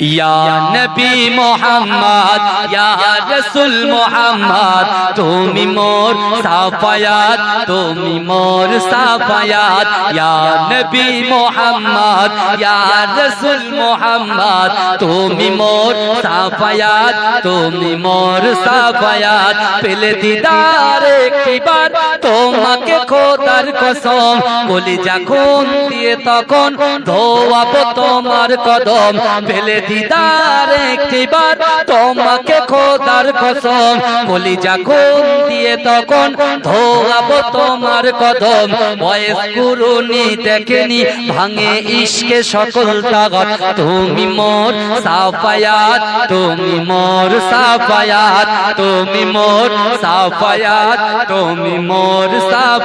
ইয়া নবী মোহাম্মদ, ইয়া রসুল মোহাম্মদ, তুমি মোর সাফায়াত, তুমি মোর সাফায়াত, ইয়া নবী মোহাম্মদ, ইয়া রসুল মোহাম্মদ, তুমি মোর সাফায়াত, তুমি মোর সাফায়াত, পেলে দিদার একটিবার তোমাকে খোদার কসম, বলি যখন দিয়ে তখন ধোয়াবো তোমার কদম। পেলে দিদার একটিবার তোমাকে খোদার কসম, বলি যখন দিয়ে তখন ধোয়াবো তোমার কদম। বয়স কুরুনি দেখেনি, ভাঙে ইশকে সকল তাগত। তুমি মোর সাফায়াত, তুমি মোর সাফায়াত, তুমি মোর সাফায়াত, তুমি মোর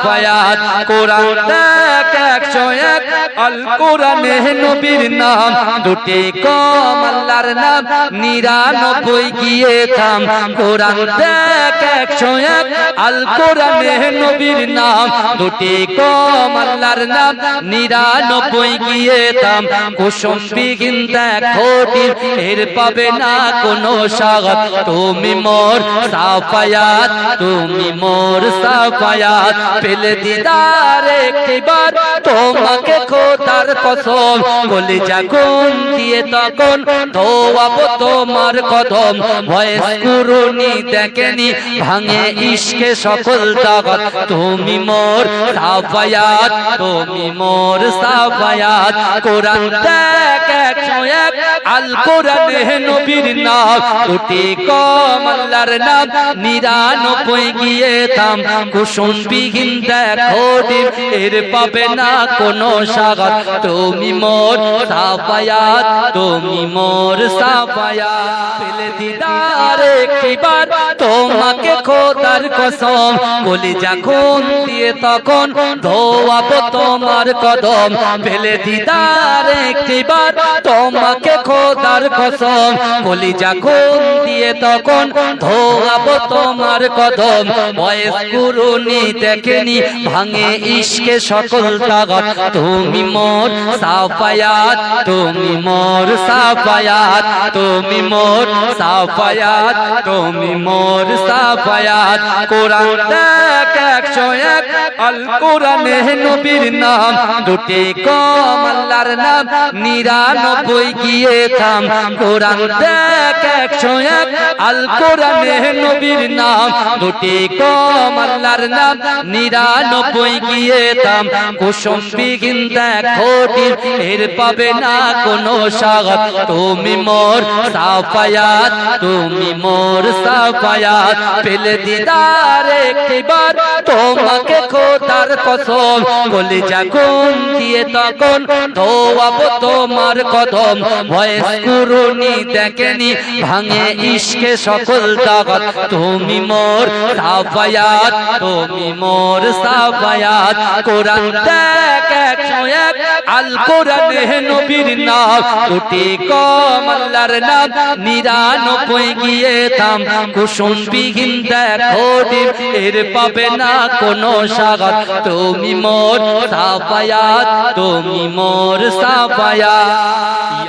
সাফায়াত কোরআন দেখ, একশো এক আল কোরআনে নবীর নাম। দুটি কম আল্লাহর নাম, নিরানব্বই গিয়ে থাম। কোরআন দেখ, একশো এক আল কোরআনে নবীর নাম। দুটি কম আল্লাহর নাম, নিরানব্বই গিয়ে কুসুম বিঘিন দেখো এর পাবে না কোনো স্বাগত। তুমি মোর সাফায়াত, তুমি মোর সাফায়াত পেলে দিদার একটিবার, তোমাকে খোদার কসম, বলি যখন দিয়ে তখন, ধোয়াবো তোমার কদম। ভয়েস কুরুনি দেখেনি, ভাঙে ইশকে সকল তাগত তুমি মোর সাফায়াত, তুমি মোর সাফায়াত। কোরআন দেখ একশো এক আল কোরআনে নবীর নাম। দুটি কম আল্লাহর নাম, নিরানব্বই গিয়ে থাম কুসুম বিহীন দেখো এর পাবে না কোনো স্বাগত তুমি মোর সাফায়াত, তুমি মোর সাফায়াত। পেলে দিদার একটিবার তোমাকে খোদার কসম। বলি যখন দিয়ে তখন ধোয়াবো তোমার কদম। পেলে দিদার একটিবার তোমাকে খোদার কসম। বলি যখন দিয়ে তখন ধোয়াবো তোমার কদম। বয়স কুরুনি দেখেনি ভাঙে ইশকে সকল তাগত। তুমি মোর সাফায়াত, তুমি মোর সাফায়াত, তুমি মোর সাফায়াত, তুমি মোর সাফায়াত। কোরআন দেখ একশো এক, আল কোরআনে নবীর নাম। দুটি কম আল্লাহর নাম, নিরানব্বই গিয়ে থাম। কোরআন দেখ একশো এক, আল কোরআনে নবীর নাম। দুটি কম আল্লাহর নাম নিরানব্বই গিয়ে থাম কুসুম বিঘিন দেখো এর পাবে না কোনো স্বাগত। তুমি মোর সাফায়াত, তুমি মোর সাফায়াত। পেলে দিদার একটিবার তোমাকে খোদার কসম। বলি যখন দিয়ে তখন ধোয়াবো তোমার কদম। ভয়েস কুরুনি দেখেনি, ভাঙে ইশকে সকল তাগত তুমি মোর সাফায়াত, তুমি মোর সাফায়াত কোরআন দেখ একশো এক আল কোরআনে নবীর নাম। দুটি কম আল্লাহর নাম, নিরানব্বই গিয়ে থাম কুসুম বিহীন দেখো এর পাবে না কোনো স্বাগত তুমি মোর সাফায়াত তুমি মোর সাফায়াত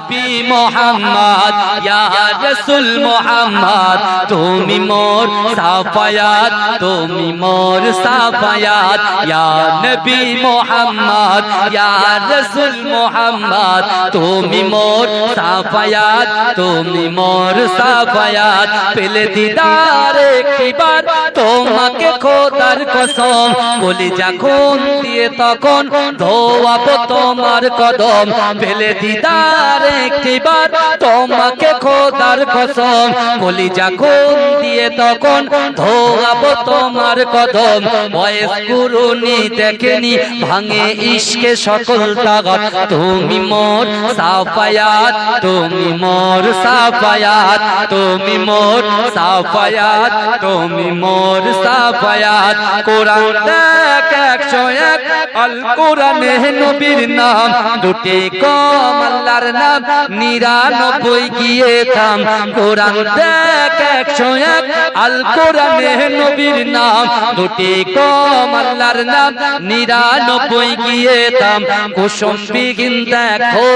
নবী মোহাম্মদ, ইয়া রসুল মোহাম্মদ, তুমি মোর সাফায়াত, তুমি মোর সাফায়াত, ইয়া নবী মোহাম্মদ, ইয়া রসুল মোহাম্মদ, তুমি মোর সাফায়াত, তুমি মোর সাফায়াত, পেলে দিদার একটিবার তোমাকে খোদার কসম, বলি যখন দিয়ে তখন ধোয়াবো তোমার কদম। পেলে দিদার একটিবার তোমাকে খোদার কসম, বলি যখন দিয়ে তখন ধোয়াবো তোমার কদম। বয়স কুরুনি দেখেনি, ভাঙে ইশকে সকল তাগত। তুমি মোর সাফায়াত, তুমি মোর সাফায়াত, তুমি মোর সাফায়াত, তুমি মোর সাফায়াত কোরআন এক একশো এক আল কোরআনে নবীর নাম। দুটি কম আল্লাহর নাম। নিরানব্বই গিয়ে থাম। কোরআন দেখ একশো এক। আল কোরআনে নবীর নাম। দুটি কম আল্লাহর নাম। নিরানব্বই গিয়ে থাম। কুসুম বিঘিন দেখো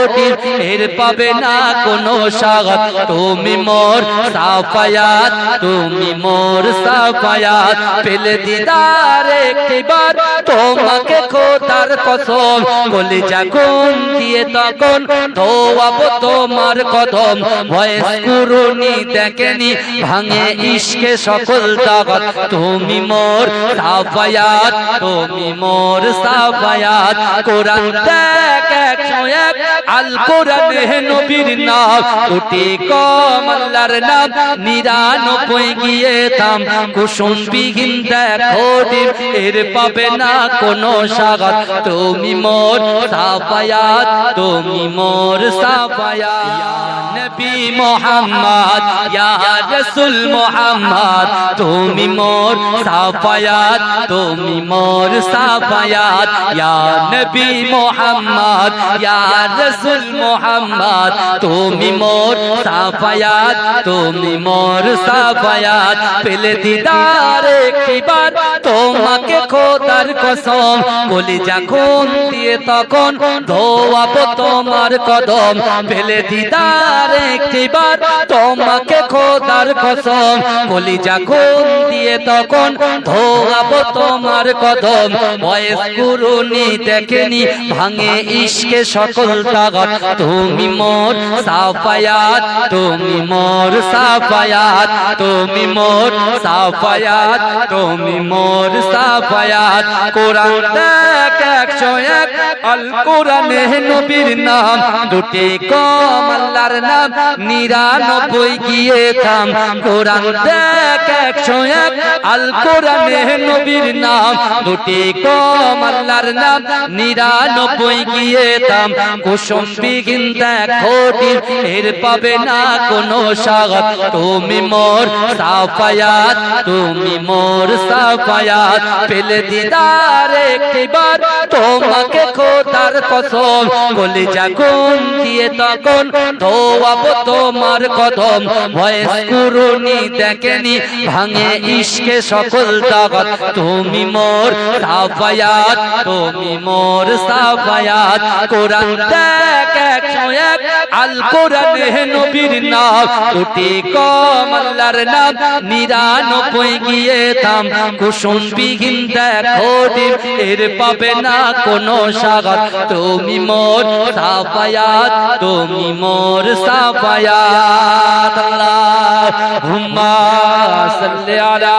এর পাবে না কোনো স্বাগত তুমি মোর সাফায়াত, তুমি মোর সাফায়াত। পেলে দিদার একটিবার তোমাকে খোদার কসম, বলে যখন দিয়ে তখন ধোয়াব তোমার কদম। ভয়েস কুরুনি দেখেনি, ভাঙে ইশকে সকল তাগত তুমি মোর সাফায়াত, তুমি মোর সাফায়াত। কোরআন দেখ একশো এক আল কোরআনে নবীর নাম। দুটি কম আল্লাহর নাম, নিরানব্বই গিয়ে থাম কুসুম বিহীন দেখো ডিম, এর পাবে না কোনো স্বাগত তুমি মোর সাফায়াত তুমি মোর সাফায়াত নবী মোহাম্মদ ইয়া রাসূল মোহাম্মদ তুমি মোর সাফায়াত তুমি মোর সাফায়াত ইয়া নবী মোহাম্মদ ইয়া রাসূল মোহাম্মদ তুমি মোর সাফায়াত তুমি মোর সাফায়াত পেলে দিদার একবার তোমাকে খোদার কসম বলি, যখন দিয়ে তখন ধোয়াবো তোমার কদম পেলে দিদার একবার তোমাকে খোদার কসম। বলি, যখন দিয়ে তখন ধোয়াবো তোমার কদম, বয়স কুরুনি দেখেনি, ভাঙে ইশকে সকল তাগত তুমি মোর সাফায়াত, তুমি মোর সাফায়াত, তুমি মোর সাফায়াত, তুমি মোর সাফায়াত। কোরআন দেখ একশো এক আল কোরআনে নাম। দুটি কম আল্লাহর নাম, নিরানব্বই গিয়ে থাম। কোরআন দেখ একশো এক আল কোরআনে নবীর নাম দুটি কম আল্লাহর নাম নিরানব্বই গিয়ে থাম কুসুম বিঘিন এর পাবে না কোনো স্বাগত তুমি মোর সাফায়াত তুমি মোর সাফায়াত। পেলে দিদার একটিবার তোমাকে খোদার কসম। বলি দিয়ে তখন ধোয়াবো তোমার কদম। ভয়েস কুরুনি দেখেনি ভাঙে ইশকে সকল তাগত তুমি মোর সাফায়াত, তুমি মোর সাফায়াত। কোরআন দেখ একশো এক আল কোরআনে নবীর নাম। দুটি কম আল্লাহর নাম, নিরানব্বই গিয়ে থাম কুসুম বিহীন দেখো ডিম, এর পাবে না কোনো স্বাগত তুমি মোর সাফায়াত, তুমি মোর সাফায়াত। আল্লাহ, হুম্মা সাল্লি আলা